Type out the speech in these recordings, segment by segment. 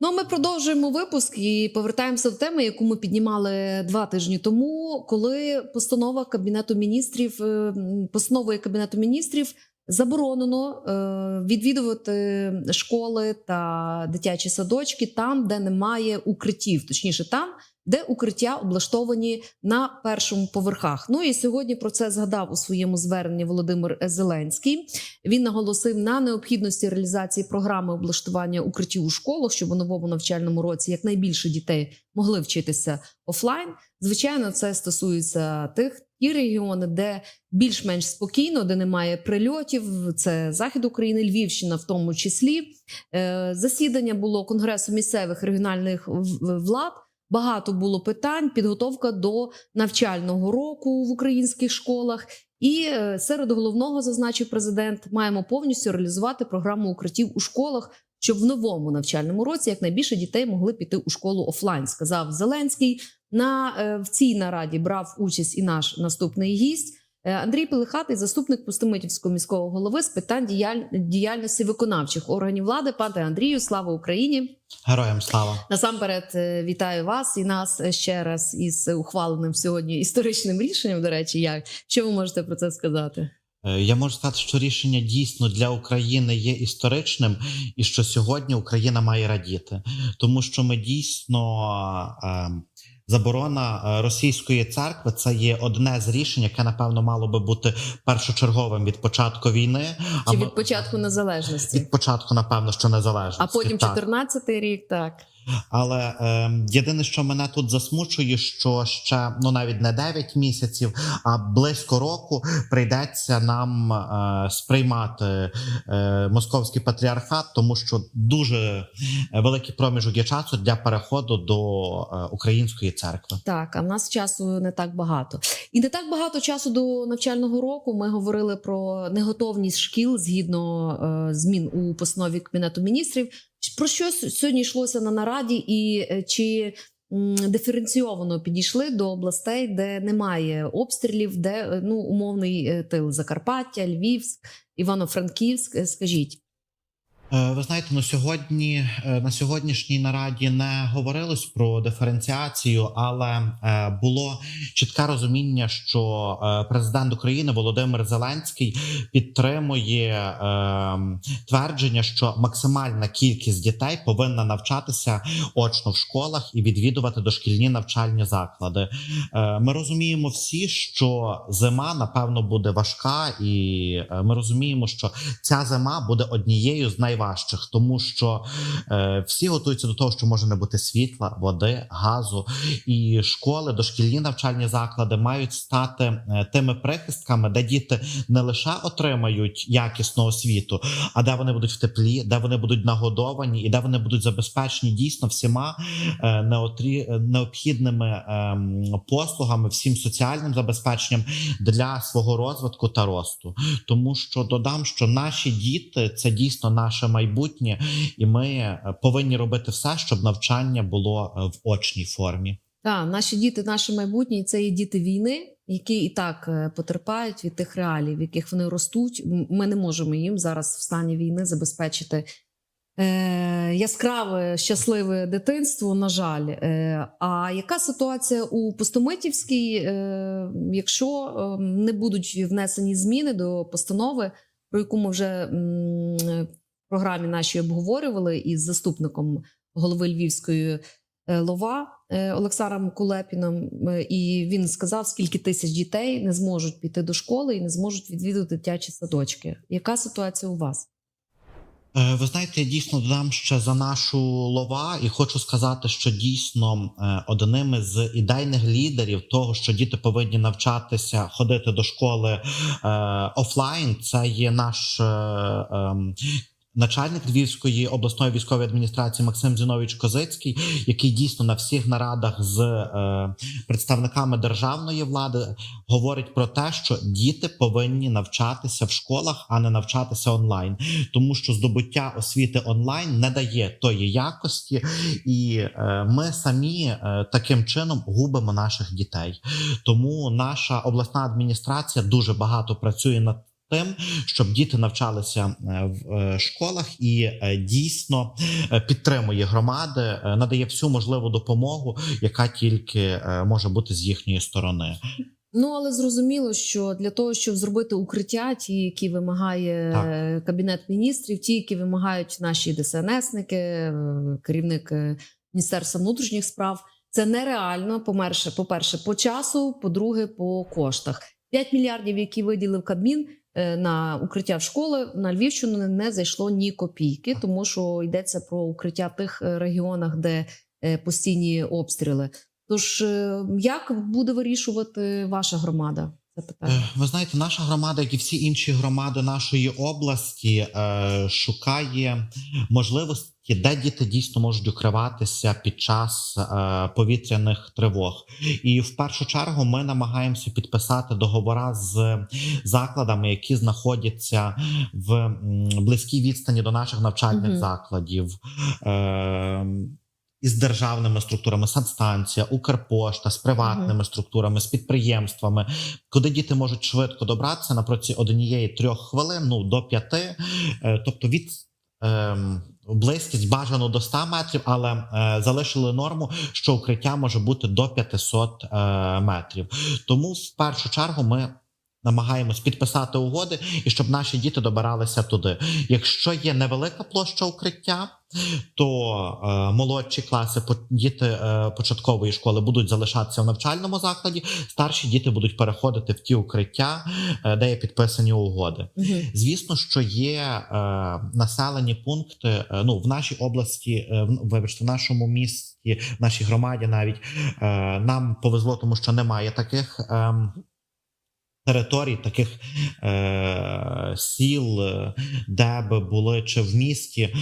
Ну, а ми продовжуємо випуск і повертаємося до теми, яку ми піднімали два тижні тому, коли постанова кабінету міністрів, е, постановою кабінету міністрів заборонено е, відвідувати школи та дитячі садочки там, де немає укриттів, точніше, там, де укриття облаштовані на першому поверхах. Ну і сьогодні про це згадав у своєму зверненні Володимир Зеленський. Він наголосив на необхідності реалізації програми облаштування укриттів у школах, щоб у новому навчальному році якнайбільше дітей могли вчитися офлайн. Звичайно, це стосується тих ті регіони, де більш-менш спокійно, де немає прильотів. Це захід України, Львівщина, в тому числі. Е, Засідання було конгресу місцевих регіональних влад. Багато було питань, підготовка до навчального року в українських школах. І е, серед головного зазначив президент, маємо повністю реалізувати програму укриттів у школах, щоб в новому навчальному році якнайбільше дітей могли піти у школу офлайн, сказав Зеленський. На е, в цій нараді брав участь і наш наступний гість Андрій Пелихатий, заступник Пустомитівського міського голови з питань діяль... діяльності виконавчих органів влади. Пане Андрію, слава Україні! Героям слава. Насамперед е, вітаю вас і нас ще раз із ухваленим сьогодні історичним рішенням. До речі, як що ви можете про це сказати? Е, Я можу сказати, що рішення дійсно для України є історичним, і що сьогодні Україна має радіти, тому що ми дійсно е, заборона е, російської церкви це є одне з рішень, яке напевно мало би бути першочерговим від початку війни. Чи від початку незалежності? від початку, напевно, що незалежності. А потім Так. 14-й рік, так. Але е, єдине, що мене тут засмучує, що ще ну навіть не 9 місяців, а близько року прийдеться нам е, сприймати е, московський патріархат, тому що дуже великий проміжок є часу для переходу до е, української церкви. Так, а в нас часу не так багато. І не так багато часу до навчального року. Ми говорили про неготовність шкіл згідно е, змін у постанові Кабінету міністрів. Про що сьогодні йшлося на нараді, і е, чи диференційовано підійшли до областей, де немає обстрілів, де е, ну умовний е, тил Закарпаття, Львівськ, Івано-Франківськ? Скажіть. Е, Ви знаєте, на сьогодні е, на сьогоднішній нараді не говорилось про диференціацію, але е, було чітке розуміння, що президент України Володимир Зеленський підтримує е, твердження, що максимальна кількість дітей повинна навчатися очно в школах і відвідувати дошкільні навчальні заклади. Ми розуміємо всі, що зима напевно буде важка, і ми розуміємо, що ця зима буде однією з найважчих, тому що е, всі готуються до того, що може не бути світла, води, газу, і школи, дошкільні навчальні заклади мають стати е, тими прихистками, де діти не лише отримають якісну освіту, а де вони будуть в теплі, де вони будуть нагодовані, і де вони будуть забезпечені дійсно всіма е, е, необхідними ем, послугами, всім соціальним забезпеченням для свого розвитку та росту. Тому що додам, що наші діти це дійсно наше майбутнє, і ми е, повинні робити все, щоб навчання було е, в очній формі. Так, наші діти, наше майбутнє це є діти війни, які і так е, потерпають від тих реалій, в яких вони ростуть. Ми не можемо їм зараз в стані війни забезпечити е, яскраве, щасливе дитинство. На жаль, е, а яка ситуація у Пустомитівській, е, якщо е, не будуть внесені зміни до постанови, про яку ми вже м, програмі нашій обговорювали із заступником голови Львівської е, Лова е, Олександром Кулепіном, е, і він сказав, скільки тисяч дітей не зможуть піти до школи і не зможуть відвідати дитячі садочки. Яка ситуація у вас? Ви знаєте, дійсно додам ще за нашу лова, і хочу сказати, що дійсно одним із ідейних лідерів того, що діти повинні навчатися ходити до школи офлайн, це є наш. Начальник Львівської обласної військової адміністрації Максим Зінович Козицький, який дійсно на всіх нарадах з е, представниками державної влади говорить про те, що діти повинні навчатися в школах, а не навчатися онлайн тому що здобуття освіти онлайн не дає тої якості, і е, ми самі е, таким чином губимо наших дітей. Тому наша обласна адміністрація дуже багато працює над тим, щоб діти навчалися е, в е, школах і е, дійсно підтримує громади, надає всю можливу допомогу, яка тільки може бути з їхньої сторони. Ну але зрозуміло, що для того, щоб зробити укриття, ті, які вимагає Так. кабінет міністрів, ті, які вимагають наші ДСНСники, керівник міністерства внутрішніх справ, це нереально. По-перше, по-перше, по часу, по-друге, по коштах. 5 мільярдів, які виділив Кабмін на укриття в школи на Львівщину не зайшло ні копійки, тому що йдеться про укриття в тих е, регіонах, де е, постійні обстріли. Тож е, як буде вирішувати ваша громада? Е, Ви знаєте, наша громада, як і всі інші громади нашої області, е, шукає можливості, де діти дійсно можуть укриватися під час е, повітряних тривог. І в першу чергу ми намагаємося підписати договора з закладами, які знаходяться в близькій відстані до наших навчальних Мгм. закладів. Із державними структурами, санстанція, Укрпошта, з приватними структурами, з підприємствами, куди діти можуть швидко добратися на проці однієї трьох хвилин, ну до п'яти, Е, тобто від ем, близькість бажано до 100 метрів, але е, залишили норму, що укриття може бути до 500 е, метрів. Тому в першу чергу ми. Намагаємось підписати угоди і щоб наші діти добиралися туди. Якщо є невелика площа укриття, то е, молодші класи, діти е, початкової школи будуть залишатися в навчальному закладі. Старші діти будуть переходити в ті укриття, е, де є підписані угоди. Мгм. Звісно, що є е, населені пункти. е, ну в нашій області, е, в- вибачте, в нашому місті, в нашій громаді навіть е, нам повезло, тому що немає таких. Територій таких е, сіл, е, де би були чи в місті, е,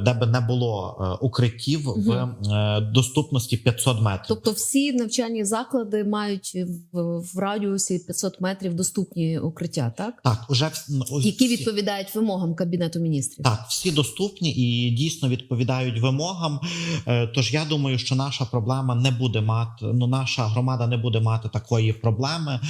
де би не було е, укриттів в е, доступності 500 метрів. Тобто всі навчальні заклади мають в, в радіусі 500 метрів доступні укриття, так? Так, уже вс- ось Які відповідають вимогам кабінету міністрів. Так, всі доступні і дійсно відповідають вимогам. Е, Тож я думаю, що наша проблема не буде мати. Ну, наша громада не буде мати такої проблеми.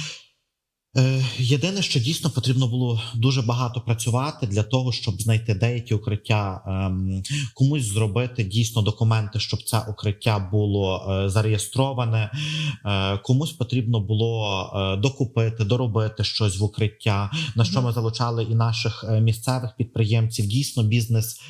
Е, Єдине, що дійсно потрібно було дуже багато працювати для того, щоб знайти деякі укриття, ем, комусь зробити дійсно документи, щоб це укриття було е, зареєстроване. Е, Комусь потрібно було докупити, доробити щось в укриття, на що ми залучали і наших місцевих підприємців. Дійсно, бізнес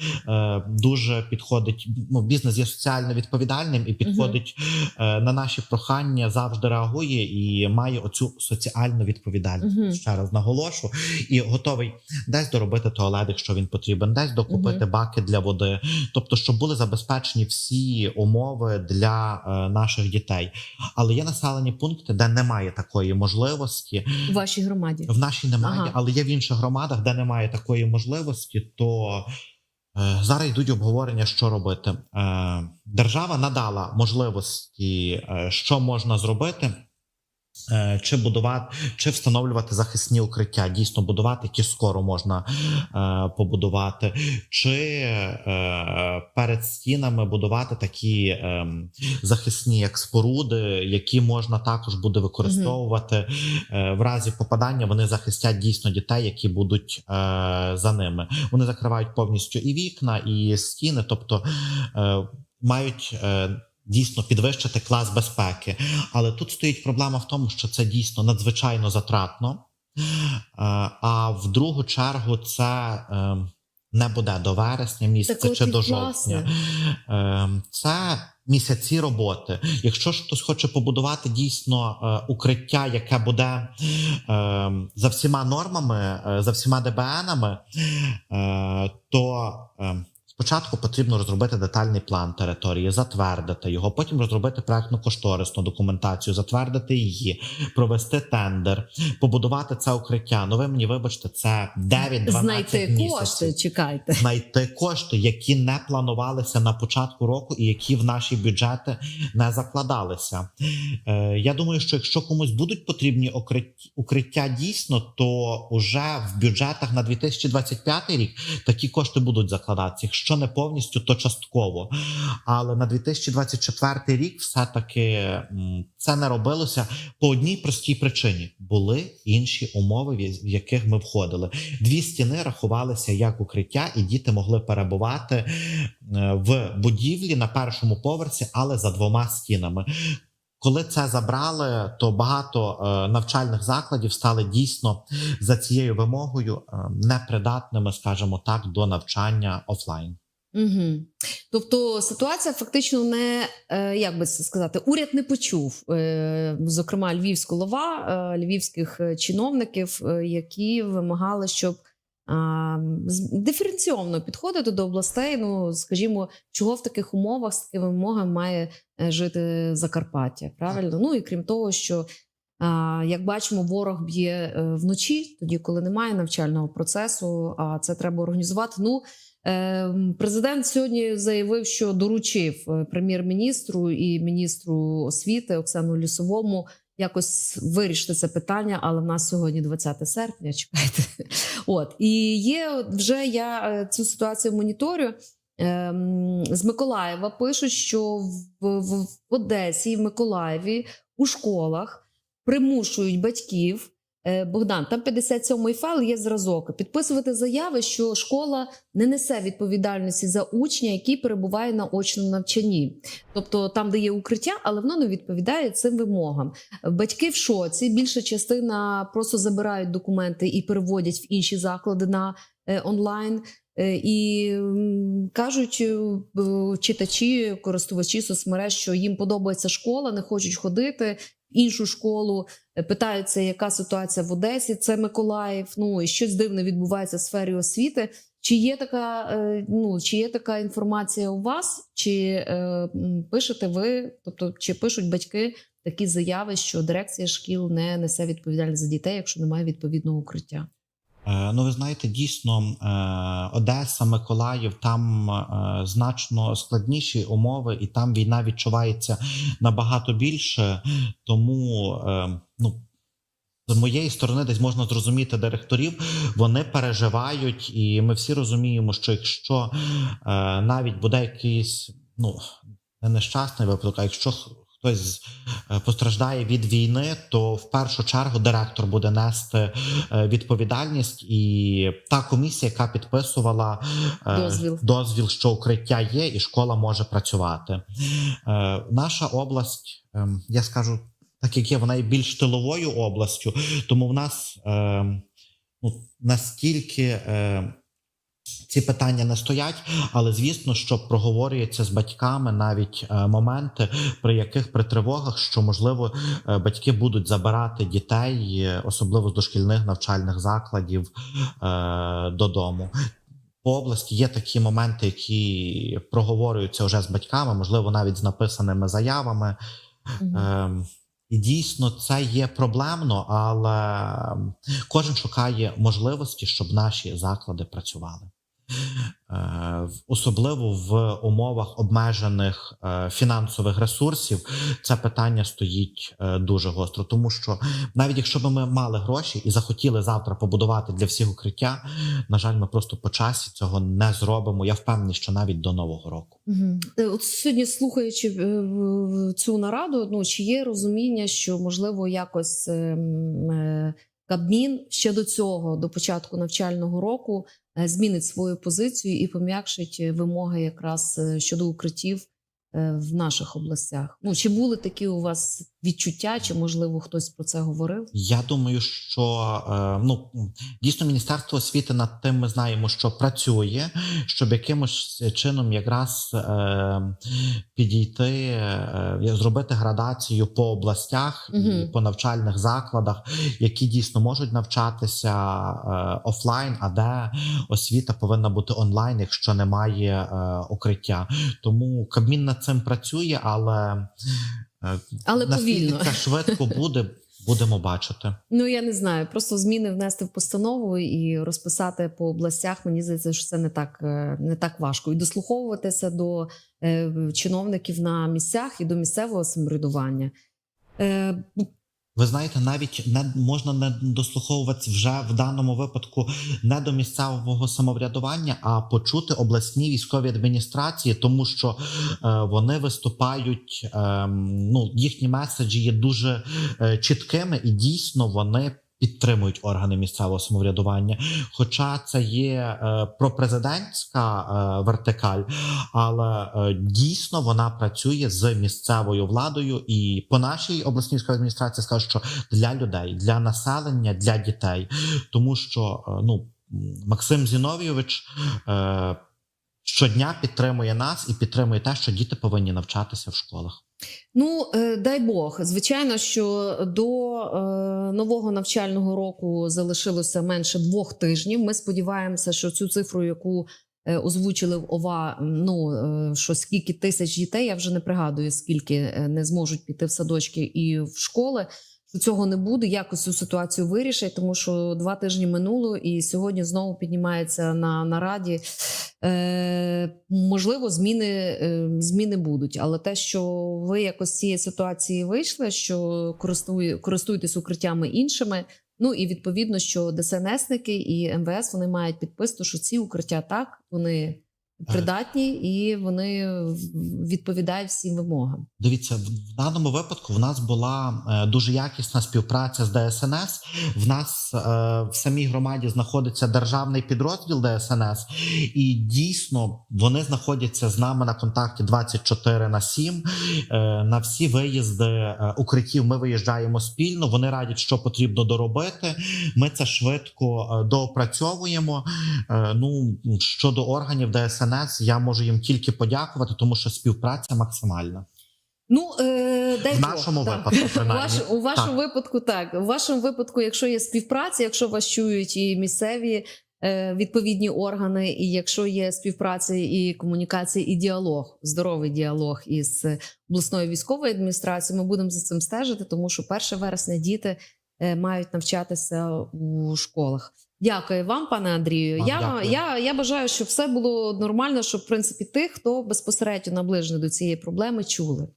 дуже підходить. Ну, бізнес є соціально відповідальним і підходить на наші прохання, завжди реагує і має оцю соціальну відповідальність. Мгм. Ще раз наголошу, і готовий десь доробити туалет, якщо він потрібен, десь докупити баки для води. Тобто, щоб були забезпечені всі умови для е, наших дітей. Але є населені пункти, де немає такої можливості. У вашій громаді. В нашій немає, Ага. але є в інших громадах, де немає такої можливості, то е, зараз йдуть обговорення, що робити. Е, держава надала можливості, е, що можна зробити. Е, Чи будувати, чи встановлювати захисні укриття, дійсно будувати, які скоро можна е, побудувати, чи е, перед стінами будувати такі е, захисні як споруди, які можна також буде використовувати е, в разі попадання. Вони захистять дійсно дітей, які будуть е, за ними. Вони закривають повністю і вікна, і стіни, тобто е, мають. Е, Дійсно підвищити клас безпеки, але тут стоїть проблема в тому, що це дійсно надзвичайно затратно. Е, А в другу чергу це е, не буде до вересня місяця Так чи до жовтня. Е, Це місяці роботи. Якщо ж хтось хоче побудувати дійсно е, укриття, яке буде за всіма нормами, за всіма ДБНами, то Спочатку потрібно розробити детальний план території, затвердити його, потім розробити проектну кошторисну документацію, затвердити її, провести тендер, побудувати це укриття. Ну ви мені вибачте, це 9-12 Знайти місяців кошти, чекайте. знайти кошти, які не планувалися на початку року, і які в наші бюджети не закладалися. Е, я думаю, що якщо комусь будуть потрібні укриття, укриття дійсно, то уже в бюджетах на 2025 рік такі кошти будуть закладатися. Якщо не повністю, то частково. Але на 2024 рік все-таки це не робилося по одній простій причині: були інші умови, в яких ми входили. Дві стіни рахувалися як укриття, і діти могли перебувати е, в будівлі на першому поверсі, але за двома стінами. Коли це забрали, то багато е, навчальних закладів стали дійсно за цією вимогою е, непридатними, скажімо так, до навчання офлайн. Угу. Тобто ситуація фактично не е, як би сказати, уряд не почув, зокрема львівську лова, львівських чиновників, які вимагали, щоб диференційовано підходити до областей. Ну скажімо, чого в таких умовах з такими вимогами має е, жити Закарпаття. Правильно? Ну і крім того, що як бачимо, ворог б'є е, вночі, тоді коли немає навчального процесу, а це треба організувати. Ну Е, Президент сьогодні заявив, що доручив прем'єр-міністру і міністру освіти Оксану Лісовому якось вирішити це питання. Але в нас сьогодні 20 серпня. Чекайте, от і є вже я е, цю ситуацію моніторю. Ем, З Миколаєва пишуть, що в, в, в Одесі в Миколаєві у школах примушують батьків. Е, Богдан, там 57-й файл є зразок. Підписувати заяви, що школа не несе відповідальності за учня, який перебуває на очному навчанні. Тобто там, де є укриття, але воно не відповідає цим вимогам. Батьки в шоці. Більша частина просто забирають документи і переводять в інші заклади на е, онлайн. Е, І кажуть читачі, користувачі соцмереж, що їм подобається школа, не хочуть ходити в іншу школу. Питаються, яка ситуація в Одесі, це Миколаїв. Ну і щось дивне відбувається в сфері освіти. Чи є така, е, ну чи є така інформація у вас, чи е, пишете ви, тобто чи пишуть батьки такі заяви, що дирекція шкіл не несе відповідальність за дітей, якщо немає відповідного укриття? Е, Ну, ви знаєте, дійсно, е, Одеса, Миколаїв, там е, значно складніші умови, і там війна відчувається набагато більше. Тому, ну. З моєї сторони, десь можна зрозуміти директорів, вони переживають, і ми всі розуміємо, що якщо навіть буде якийсь ну не нещасний випадок, а якщо хтось е, постраждає від війни, то в першу чергу директор буде нести е, відповідальність, і та комісія, яка підписувала е, Дозвіл. дозвіл, що укриття є, і школа може працювати. Наша область, я скажу, так як є, вона є більш тиловою областю, тому в нас ну, настільки. Ці питання не стоять, але звісно, що проговорюється з батьками навіть е, моменти, при яких при тривогах, що можливо е, батьки будуть забирати дітей, особливо з дошкільних навчальних закладів, е, додому. По області є такі моменти, які проговорюються вже з батьками, можливо, навіть з написаними заявами. Мгм. Ем, І дійсно це є проблемно, але кожен шукає можливості, щоб наші заклади працювали. Е, Особливо в умовах обмежених е, фінансових ресурсів це питання стоїть е, дуже гостро, тому що навіть якщо б ми мали гроші і захотіли завтра побудувати для всіх укриття, на жаль, ми просто по часі цього не зробимо. Я впевнений, що навіть до нового року. От сьогодні, слухаючи цю нараду, ну чи є розуміння, що можливо якось ем, Кабмін ще до цього, до початку навчального року, змінить свою позицію і пом'якшить е, вимоги якраз е, щодо укриттів е, в наших областях? Ну чи були такі у вас відчуття, чи можливо хтось про це говорив? Я думаю, що е, ну дійсно міністерство освіти над тим ми знаємо, що працює, щоб якимось чином якраз е, підійти, е, зробити градацію по областях і по навчальних закладах, які дійсно можуть навчатися офлайн, а де освіта повинна бути онлайн, якщо немає укриття. Тому Кабмін над цим працює, але Але наскільки повільно. це швидко буде, будемо бачити. Ну я не знаю, просто зміни внести в постанову і розписати по областях. Мені здається, що це не так е, не так важко. І дослуховуватися до е, чиновників на місцях і до місцевого самоврядування. Ви знаєте, навіть не можна не дослуховуватися вже в даному випадку не до місцевого самоврядування, а почути обласні військові адміністрації, тому що е, вони виступають. Е, ну їхні меседжі є дуже е, чіткими, і дійсно вони. Підтримують органи місцевого самоврядування, хоча це є е, пропрезидентська е, вертикаль, але е, дійсно вона працює з місцевою владою, і по нашій обласній адміністрації скажу, що для людей, для населення, для дітей, тому що ну Максим Зіновійович е, щодня підтримує нас і підтримує те, що діти повинні навчатися в школах. Ну, е, дай Бог. Звичайно, що до е, нового навчального року залишилося менше двох тижнів. Ми сподіваємося, що цю цифру, яку е, озвучили в ОВА, ну що скільки тисяч дітей, я вже не пригадую, скільки не зможуть піти в садочки і в школи. Що цього не буде, якось цю ситуацію вирішать, тому що два тижні минуло, і сьогодні знову піднімається на нараді. Е, можливо, зміни, е, зміни будуть, але те, що ви якось з цієї ситуації вийшли, що користує, користуєтесь укриттями іншими. Ну і відповідно, що ДСНСники і МВС вони мають підписку, що ці укриття так вони придатні і вони відповідають всім вимогам. Дивіться, в даному випадку в нас була е, дуже якісна співпраця з ДСНС. В нас е, в самій громаді знаходиться державний підрозділ ДСНС, і дійсно вони знаходяться з нами на контакті 24 на 7. Е, на всі виїзди укриттів ми виїжджаємо спільно. Вони радять, що потрібно доробити. Ми це швидко доопрацьовуємо. Ну щодо органів ДСНС, я можу їм тільки подякувати, тому що співпраця максимальна. Ну е, дай В нашому так. випадку, принаймні. ваш, у вашому Так. випадку так. У вашому випадку, якщо є співпраця, якщо вас чують і місцеві е, відповідні органи, і якщо є співпраця і комунікація, і діалог, здоровий діалог із обласною військовою адміністрацією, ми будемо за цим стежити, тому що 1 вересня діти е, мають навчатися у школах. Дякую вам, пане Андрію. Вам Я, дякую. я, я бажаю, щоб все було нормально, щоб в принципі тих, хто безпосередньо наближений до цієї проблеми, чули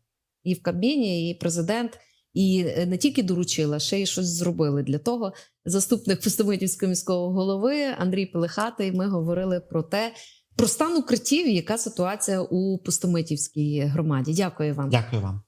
і в Кабміні, і президент, і е, не тільки доручили, а ще й щось зробили для того. Заступник Пустомитівського міського голови Андрій Пелехатий. Ми говорили про те, про стан укриттів, яка ситуація у Пустомитівській громаді. Дякую вам. Дякую вам.